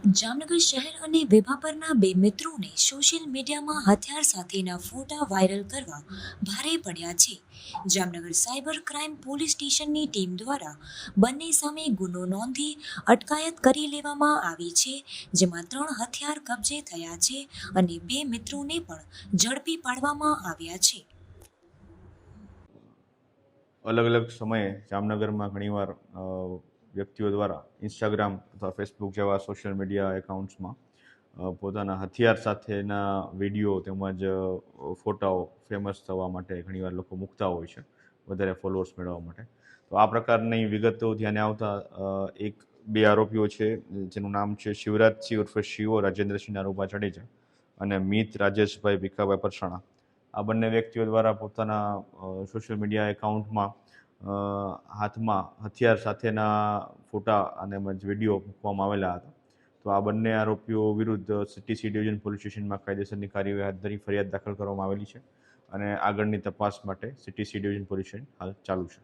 જામનગર શહેર અને વેભાપરના બે મિત્રોને સોશિયલ મીડિયામાં હથિયાર સાથેના ફોટા વાયરલ કરવા ભારે પડ્યા છે. જામનગર સાયબર ક્રાઇમ પોલીસ સ્ટેશનની ટીમ દ્વારા બંને સામે ગુનો નોંધી અટકાયત કરી લેવામાં આવી છે, જેમાં ત્રણ હથિયાર કબજે થયા છે અને બે મિત્રોને પણ ઝડપી પાડવામાં આવ્યા છે. અલગ અલગ સમયે જામનગરમાં ઘણીવાર વ્યક્તિઓ દ્વારા ઇન્સ્ટાગ્રામ અથવા ફેસબુક જેવા સોશિયલ મીડિયા એકાઉન્ટ્સમાં પોતાના હથિયાર સાથેના વીડિયો તેમજ ફોટાઓ ફેમસ થવા માટે ઘણીવાર લોકો મૂકતા હોય છે, વધારે ફોલોઅર્સ મેળવવા માટે. તો આ પ્રકારની વિગતો ધ્યાને આવતા એક, બે આરોપીઓ છે, જેનું નામ છે શિવરાજસિંહ ઉર્ફે શિવો રાજેન્દ્રસિંહ નારૂબા જાડેજા અને મિત રાજેશભાઈ ભીખાભાઈ પરસાણા. આ બંને વ્યક્તિઓ દ્વારા પોતાના સોશિયલ મીડિયા એકાઉન્ટમાં હાથમાં હથિયાર સાથેના ફોટા અને વીડિયો મૂકવામાં આવેલા હતા. તો આ બંને આરોપીઓ વિરુદ્ધ સીટીસી ડિવિઝન પોલીસ સ્ટેશનમાં કાયદેસરની કાર્યવાહી હાથ ધરી ફરિયાદ દાખલ કરવામાં આવેલી છે અને આગળની તપાસ માટે સીટીસી ડિવિઝન પોલીસ સ્ટેશન હાલ ચાલુ છે.